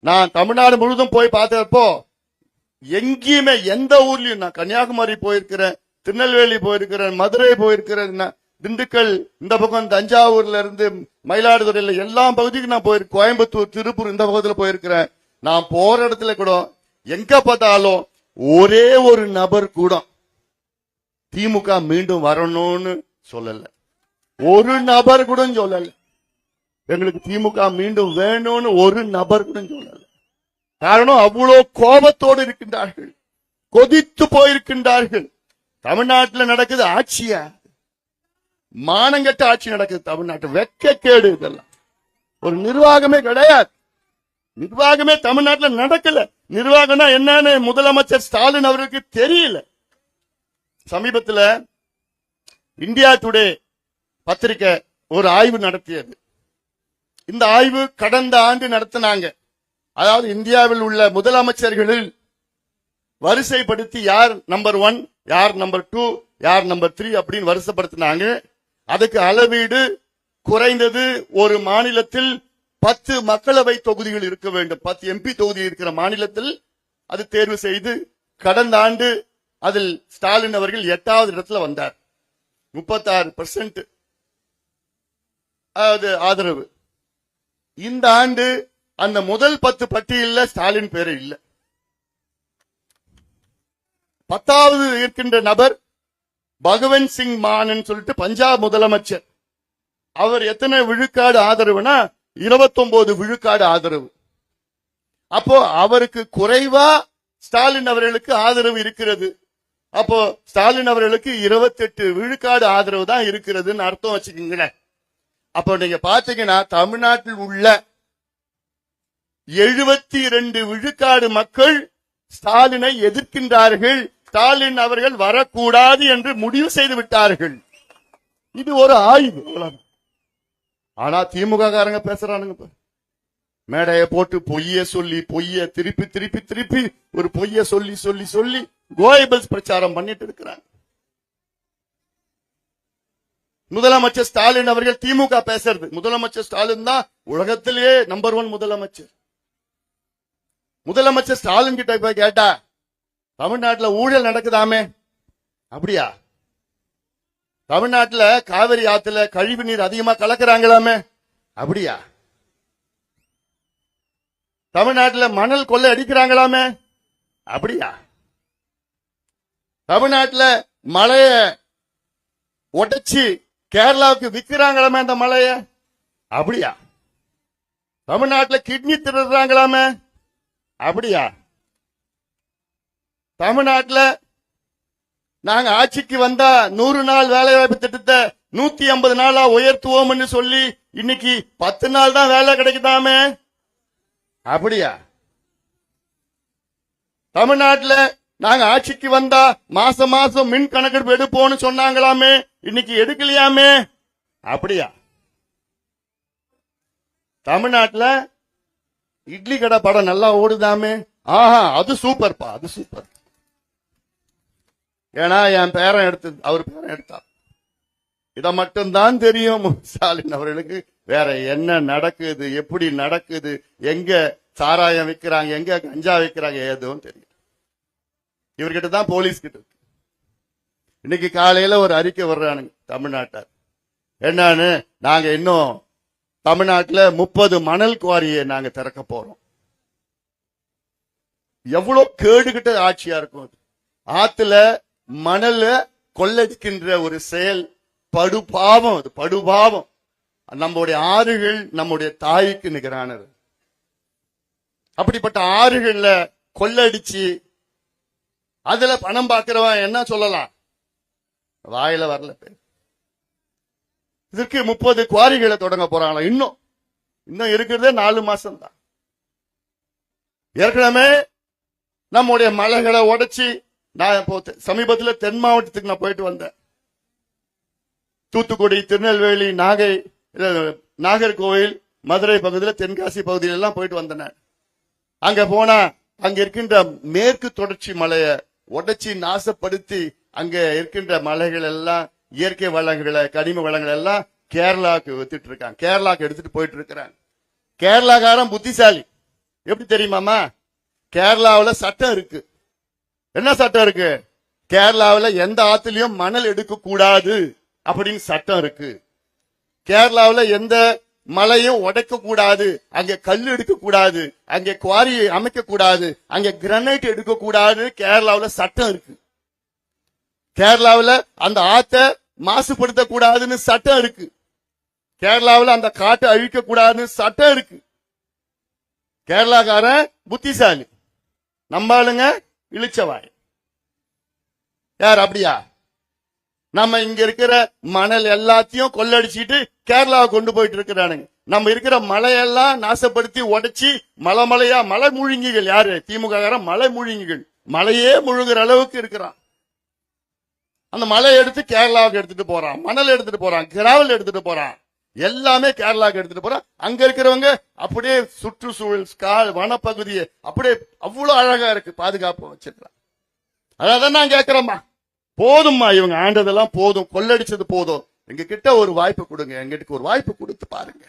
நான் தமிழ்நாடு முழுதும் போய் பார்த்தப்போ எங்கேயுமே எந்த ஊர்லயும் நான் கன்னியாகுமரி போயிருக்கிறேன் திருநெல்வேலி போயிருக்கிறேன் மதுரை போயிருக்கிறேன் நான் திண்டுக்கல் இந்த பக்கம் தஞ்சாவூர்ல இருந்து மயிலாடுதுறையில எல்லா பகுதிக்கும் நான் போயிருக்கேன். கோயம்புத்தூர் திருப்பூர் இந்த பக்கத்துல போயிருக்கிறேன். நான் போற இடத்துல கூட எங்க பார்த்தாலும் ஒரே ஒரு நபர் கூட திமுக மீண்டும் வரணும்னு சொல்லல. ஒரு நபர் கூட சொல்லலை. எங்களுக்கு திமுக மீண்டும் வேணும்னு ஒரு நபர் கூட சொல்லல. காரணம் அவ்வளோ கோபத்தோடு இருக்கின்றார்கள். கொதித்து போயிருக்கின்றார்கள். தமிழ்நாட்டில் நடக்குது ஆட்சியா? மானங்கட்ட ஆட்சி நடக்குது தமிழ்நாட்டு. வெக்க கேடு இதெல்லாம். ஒரு நிர்வாகமே கிடையாது. நிர்வாகமே தமிழ்நாட்டில் நடக்கல. நிர்வாகம்னா என்னன்னு முதலமைச்சர் ஸ்டாலின் அவருக்கு தெரியல. சமீபத்துல இந்தியா டுடே பத்திரிகை ஒரு ஆய்வு நடத்தியது. இந்த ஆய்வு கடந்த ஆண்டு நடத்தினாங்க. அதாவது இந்தியாவில் உள்ள முதலமைச்சர்களில் வரிசைப்படுத்தி யார் நம்பர் ஒன் யார் நம்பர் டூ யார் நம்பர் த்ரீ அப்படின்னு வரிசைப்படுத்தினாங்க. அதுக்கு அளவீடு குறைந்தது ஒரு மாநிலத்தில் பத்து மக்களவை தொகுதிகள் இருக்க வேண்டும். பத்து எம்பி தொகுதி இருக்கிற மாநிலத்தில் அது தேர்வு செய்து கடந்த ஆண்டு அதில் ஸ்டாலின் அவர்கள் எட்டாவது இடத்துல வந்தார். முப்பத்தாறு பெர்சென்ட் ஆதரவு. இந்த ஆண்டு அந்த முதல் பத்து பட்டியலில் ஸ்டாலின் பேரு இல்ல. பத்தாவது இருக்கின்ற நபர் பகவந்த் சிங் மான் சொல்லிட்டு பஞ்சாப் முதலமைச்சர். அவர் எத்தனை விழுக்காடு ஆதரவுனா 29 விழுக்காடு ஆதரவு. அப்போ அவருக்கு குறைவா ஸ்டாலின் அவர்களுக்கு ஆதரவு இருக்கிறது. அப்போ ஸ்டாலின் அவர்களுக்கு 28 விழுக்காடு ஆதரவு தான் இருக்கிறதுன்னு அர்த்தம் வச்சுக்கோங்களேன். அப்போ நீங்க பாத்தீங்கன்னா தமிழ்நாட்டில் உள்ள எழுபத்தி இரண்டு விழுக்காடு மக்கள் ஸ்டாலினை எதிர்க்கின்றார்கள். ஸ்டாலின் அவர்கள் வரக்கூடாது என்று முடிவு செய்து விட்டார்கள். இது ஒரு ஆய்வு. ஆனா திமுக காரங்க பேசுறானுங்க இப்ப. மேடையை போட்டு பொய்ய சொல்லி பொய்ய திருப்பி திருப்பி திருப்பி ஒரு பொய்ய சொல்லி சொல்லி சொல்லி கோயபல்ஸ் பிரச்சாரம் பண்ணிட்டு இருக்கிறாங்க. முதலமைச்சர் ஸ்டாலின் அவர்கள் திமுக பேசுறது. முதலமைச்சர் ஸ்டாலின் தான் உலகத்திலேயே நம்பர் ஒன் முதலமைச்சர். முதலமைச்சர் ஸ்டாலின் கிட்ட போய் கேட்டா தமிழ்நாட்டுல ஊழல் நடக்குதாமே? அப்படியா? தமிழ்நாட்டுல காவிரி ஆத்துல கழிவு நீர் அதிகமா கலக்குறாங்களாமே? அப்படியா? தமிழ்நாட்டுல மணல் கொள்ளை அடிக்கிறாங்களாமே? அப்படியா? தமிழ்நாட்டுல மழைய உடைச்சு கேரளாவுக்கு விக்கிறாங்களாமே அந்த மலைய? அப்படியா? தமிழ்நாட்டுல கிட்னி திருடுறாங்களாமே? அப்படியா? தமிழ்நாட்டுல நாங்க ஆட்சிக்கு வந்தா நூறு நாள் வேலை வாய்ப்பு திட்டத்தை நூத்தி ஐம்பது நாளா உயர்த்துவோம்னு சொல்லி இன்னைக்கு பத்து நாள் தான் வேலை கிடைக்குதாமே? அப்படியா? தமிழ்நாட்டுல நாங்க ஆட்சிக்கு வந்தா மாசம் மாசம் மின் கணக்கெடுப்பு எடுப்போம்னு சொன்னாங்களாமே? இன்னைக்கு எடுக்கலையாமே? அப்படியா? தமிழ்நாட்டுல இட்லி கடை படம் நல்லா ஓடுதாமே? ஆஹா அது சூப்பர்ப்பா அது சூப்பர். ஏன்னா என் பேரன் எடுத்து அவர் பேரன் எடுத்தார் இத மட்டும்தான் தெரியும் ஸ்டாலின் அவர்களுக்கு. வேற என்ன நடக்குது எப்படி நடக்குது எங்க சாராயம் விக்கிறாங்க எங்க கஞ்சா விக்கிறாங்க எதுவும் தெரியும் இவர்கிட்ட தான் போலீஸ் கிட்ட இருக்கு. இன்னைக்கு காலையில ஒரு அறிக்கை வர்றானுங்க தமிழ்நாட்டார். என்னன்னு நாங்க இன்னும் தமிழ்நாட்டுல முப்பது மணல் குவாரியை நாங்க திறக்க போறோம். எவ்வளவு கேடுகிட்ட ஆட்சியா இருக்கும் அது. ஆத்துல மணல கொள்ளடிக்கின்ற ஒரு செயல் படுபாவம் அது படுபாவம். நம்முடைய ஆறுகள் நம்முடைய தாய்க்கு நிகரானது. அப்படிப்பட்ட ஆறுகள்ல கொள்ளடிச்சு அதுல பணம் பார்க்கிறவன் என்ன சொல்லலாம்? வாயில வரல பேர். இதற்கு முப்பது குவாரிகளை தொடங்க போறாங்களா? இன்னும். இன்னும் இருக்கிறதே நாலு மாசம் தான் ஏற்கனவே நம்முடைய மலைகளை உடைச்சி நான் இப்போ சமீபத்தில் சமீபத்துல தென் மாவட்டத்துக்கு நான் போயிட்டு வந்தேன். தூத்துக்குடி திருநெல்வேலி நாகை நாகர்கோவில் மதுரை பகுதியில் தென்காசி பகுதியில எல்லாம் போயிட்டு வந்தேன் அங்க போனா அங்க இருக்கின்ற மேற்கு தொடர்ச்சி மலையை உடைச்சி நாசப்படுத்தி அங்க இருக்கின்ற மலைகள் எல்லாம் இயற்கை வளங்களை கனிம வளங்கள் எல்லாம் கேரளாவுக்கு வித்துட்டு இருக்காங்க. கேரளாக்கு எடுத்துட்டு போயிட்டு இருக்கிறாங்க. கேரளாக்காரன் புத்திசாலி. எப்படி தெரியுமாமா கேரளாவில் சட்டம் இருக்கு. என்ன சட்டம் இருக்கு? கேரளாவில் எந்த ஆத்துலயும் மணல் எடுக்க கூடாது அப்படின்னு சட்டம் இருக்கு. கேரளாவில் எந்த மலையும் உடைக்க கூடாது அங்க கல் எடுக்க கூடாது அங்க குவாரி அமைக்க கூடாது அங்க கிரனைட் எடுக்க கூடாது கேரளாவில் சட்டம் இருக்கு. கேரளாவில் அந்த ஆற்றை மாசுபடுத்த கூடாதுன்னு சட்டம் இருக்கு. கேரளாவில் அந்த காட்டை அழிக்க கூடாதுன்னு சட்டம் இருக்கு. கேரளாக்காரன் புத்திசாலி. நம்ம ஆளுங்க இழிச்சவாய் யார் அப்படியா? நம்ம இங்க இருக்கிற மணல் எல்லாத்தையும் கொள்ளடிச்சிட்டு கேரளாவை கொண்டு போயிட்டு இருக்கிறானுங்க. நம்ம இருக்கிற மலையெல்லாம் நாசப்படுத்தி உடைச்சி மலை மலையா மலை மூழ்கிகள் யாரு? திமுக மலை மூழ்கிகள். மலையே முழுகிற அளவுக்கு இருக்கிறான். அந்த மலை எடுத்து கேரளாவுக்கு எடுத்துட்டு போறான் மணல் எடுத்துட்டு போறான் கிராவல் எடுத்துட்டு போறான். எல்லாமே கேரளாவுக்கு எடுத்துட்டு போறான். அங்க இருக்கிறவங்க அப்படியே சுற்றுச்சூழல் கால் வனப்பகுதியை அப்படியே அவ்வளவு அழகா இருக்கு பாதுகாப்பு வச்சிருக்கிறான். அதான் நான் கேக்குறேம்மா. போதும்மா இவங்க ஆண்டதெல்லாம் போதும் கொள்ளடிச்சது போதும். எங்க கிட்ட ஒரு வாய்ப்பு கொடுங்க எங்கிட்ட ஒரு வாய்ப்பு கொடுத்து பாருங்க.